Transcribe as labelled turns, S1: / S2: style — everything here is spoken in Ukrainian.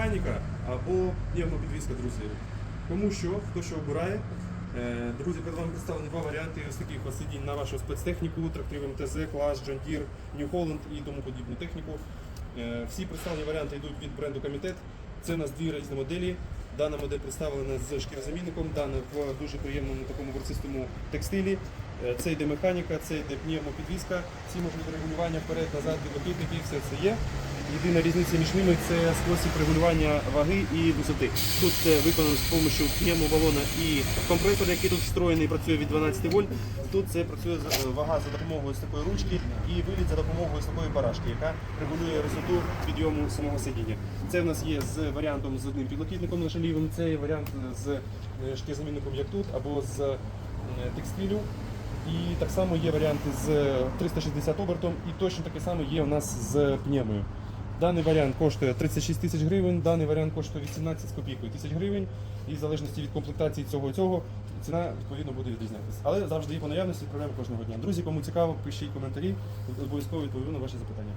S1: механіка або пневмопідвізка, друзі. Кому що, хто що обирає. Е, Друзі, перед вами представлені два варіанти ось таких сидінь на вашу спецтехніку, тракторів МТЗ, клас, John Deere, New Holland і тому подібну техніку. Е, Всі представлені варіанти йдуть від бренду Комітет. Це у нас дві різні моделі. Дана модель представлена з шкірозамінником, дана в дуже приємному такому ворсистому текстилі. Е, Це йде механіка, це йде пневмопідвізка, всі можливі регулювання вперед, назад, підлокітники, все це є. Єдина різниця між ними це спосіб регулювання ваги і висоти. Тут це виконано з допомогою пневмобалона і компресора, який тут встроєний, працює від 12 вольт. Тут це працює е, вага за допомогою такої ручки і виліт за допомогою ось такої барашки, яка регулює висоту підйому самого сидіння. Це в нас є з варіантом з одним підлокітником лише лівим, це є варіант з е, шкірозамінником як тут, або з е, текстилю. І так само є варіанти з 360 обертом, і точно таке саме є у нас з пневмою. Даний варіант коштує 36 тисяч гривень, даний варіант коштує 18 з копійкою тисяч гривень. І в залежності від комплектації цього і цього ціна відповідно буде відрізнятися. Але завжди є по наявності, відправляємо кожного дня. Друзі, кому цікаво, пишіть коментарі, обов'язково відповім на ваші запитання.